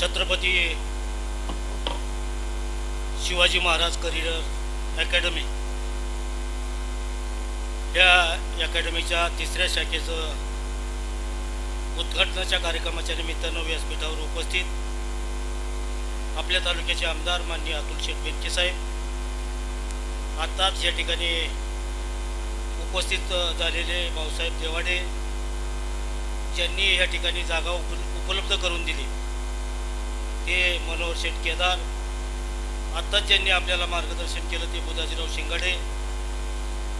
Chhatrapati Shivaji Maharaj career academy. या अकॅडमीच्या तिसऱ्या शाखेचं उद्घाटनाच्या कार्यक्रमाच्या निमित्तानं व्यासपीठावर उपस्थित आपल्या तालुक्याचे आमदार माननीय अतुल शेठ बेनके साहेब. आत्ताच या ठिकाणी उपस्थित झालेले भाऊसाहेब देवाडे ज्यांनी या ठिकाणी जागा उपलब्ध करून दिली. ते मनोहर शेठ केदार आत्ताच ज्यांनी आपल्याला मार्गदर्शन केलं ते बुधाजीराव शिंगाडे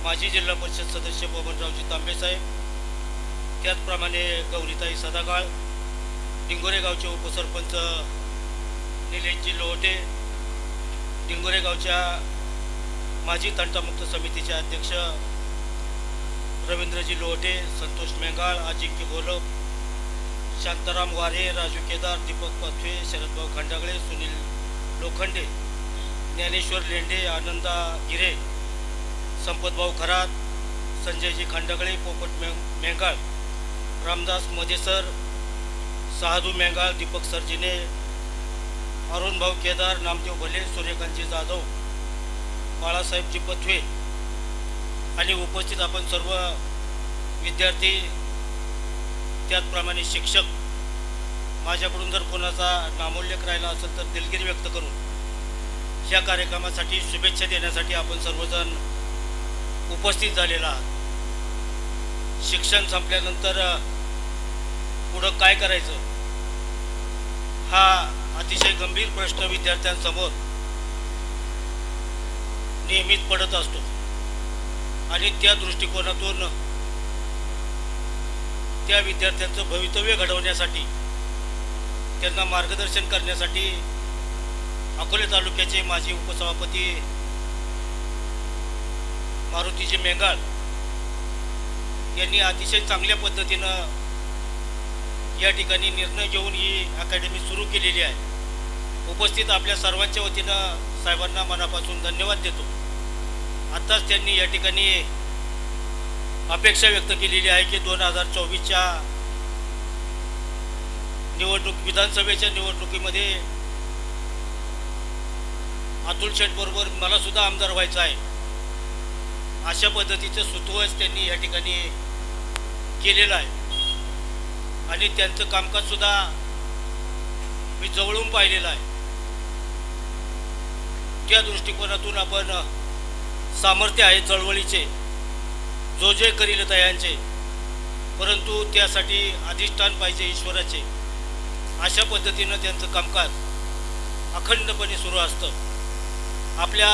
माजी जिल्हा परिषद सदस्य बबनरावजी तांबेसाहेब त्याचप्रमाणे गौरीताई सदागाळ डिंगोरे गावचे उपसरपंच निलेशजी लोहटे डिंगोरे गावच्या माजी तंटामुक्त समितीचे अध्यक्ष रवींद्रजी लोहटे संतोष मेंगाळ अजिंक्य गोलप शांताराम वारे राजू केदार दीपक पाथवे शरदभाऊ खांडागळे सुनील लोखंडे ज्ञानेश्वर लेंडे आनंदा गिरे संपतभाऊ खरात संजयजी खंडागळे पोपट मे मेंगाळ रामदास मधेसर साधू मेंगाळ दीपक सरजिने अरुणभाऊ केदार नामदेव भले सूर्यकांतजी जाधव बाळासाहेबजी पथवे आणि उपस्थित आपण सर्व विद्यार्थी त्याचप्रमाणे शिक्षक माझ्याकडून जर कोणाचा नामोल्लेख राहिला असेल तर दिलगिरी व्यक्त करून ह्या कार्यक्रमासाठी शुभेच्छा देण्यासाठी आपण सर्वजण उपस्थित झालेला आहात. शिक्षण संपल्यानंतर पुढं काय करायचं? हा अतिशय गंभीर प्रश्न विद्यार्थ्यांसमोर नेहमीच पडत असतो. आणि त्या दृष्टिकोनातून त्या विद्यार्थ्यांचं भवितव्य घडवण्यासाठी त्यांना मार्गदर्शन करण्यासाठी अकोले तालुक्याचे माजी उपसभापती मारुतीजी मेंगाळ यांनी अतिशय चांगल्या पद्धतीनं या ठिकाणी निर्णय घेऊन ही अकॅडमी सुरू केलेली आहे. उपस्थित आपल्या सर्वांच्या वतीनं साहेबांना मनापासून धन्यवाद देतो. आत्ताच त्यांनी या ठिकाणी अपेक्षा व्यक्त केलेली आहे की दोन हजार चोवीसच्या निवडणूक विधानसभेच्या निवडणुकीमध्ये अतुल शेठ बरोबर मला सुद्धा आमदार व्हायचं आहे. अशा पद्धतीचं सुतोवाच त्यांनी या ठिकाणी केलेलं आहे. आणि त्यांचं कामकाज सुद्धा मी जवळून पाहिलेलं आहे. त्या दृष्टिकोनातून आपण सामर्थ्य आहे चळवळीचे. जो जे करील तयांचे परंतु त्यासाठी अधिष्ठान पाहिजे ईश्वराचे. अशा पद्धतीनं त्यांचं कामकाज अखंडपणे सुरू असतं. आपल्या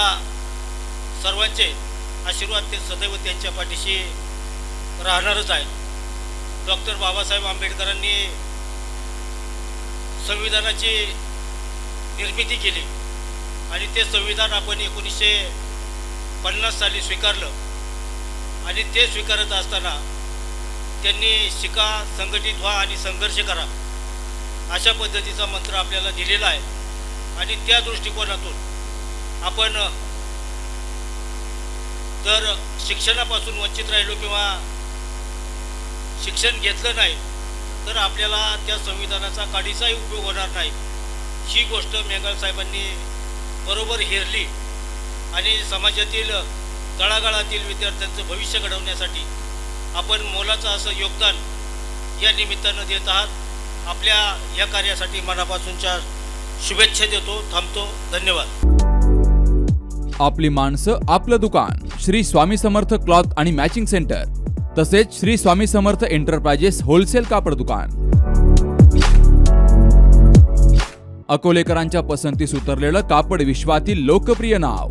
सर्वांचे आशीर्वाद ते सदैव त्यांच्या पाठीशी राहणारच आहे. डॉक्टर बाबासाहेब आंबेडकरांनी संविधानाची निर्मिती केली. आणि ते संविधान आपण एकोणीसशे पन्नास साली स्वीकारलं. आणि ते स्वीकारत असताना त्यांनी शिका संघटित व्हा आणि संघर्ष करा. अशा पद्धतीचा मंत्र आपल्याला दिलेला आहे. आणि त्या दृष्टिकोनातून आपण जर शिक्षणापासून वंचित राहिलो किंवा शिक्षण घेतलं नाही तर आपल्याला त्या संविधानाचा काडीचाही उपयोग होणार नाही. ही गोष्ट मेंगाळ साहेबांनी बरोबर हेरली आणि समाजातील तळागाळातील विद्यार्थ्यांचं भविष्य घडवण्यासाठी आपण मोलाचं असं योगदान या निमित्तानं देत आहात. आपल्या या कार्यासाठी मनापासूनच्या शुभेच्छा देतो थांबतो. धन्यवाद. आपली माणसं आपलं दुकान श्री स्वामी समर्थ क्लॉथ आणि मॅचिंग सेंटर तसेच श्री स्वामी समर्थ एंटरप्राइजेस होलसेल कापड दुकान. अकोलेकरांच्या पसंतीस उतरलेलं कापड विश्वातील लोकप्रिय नाव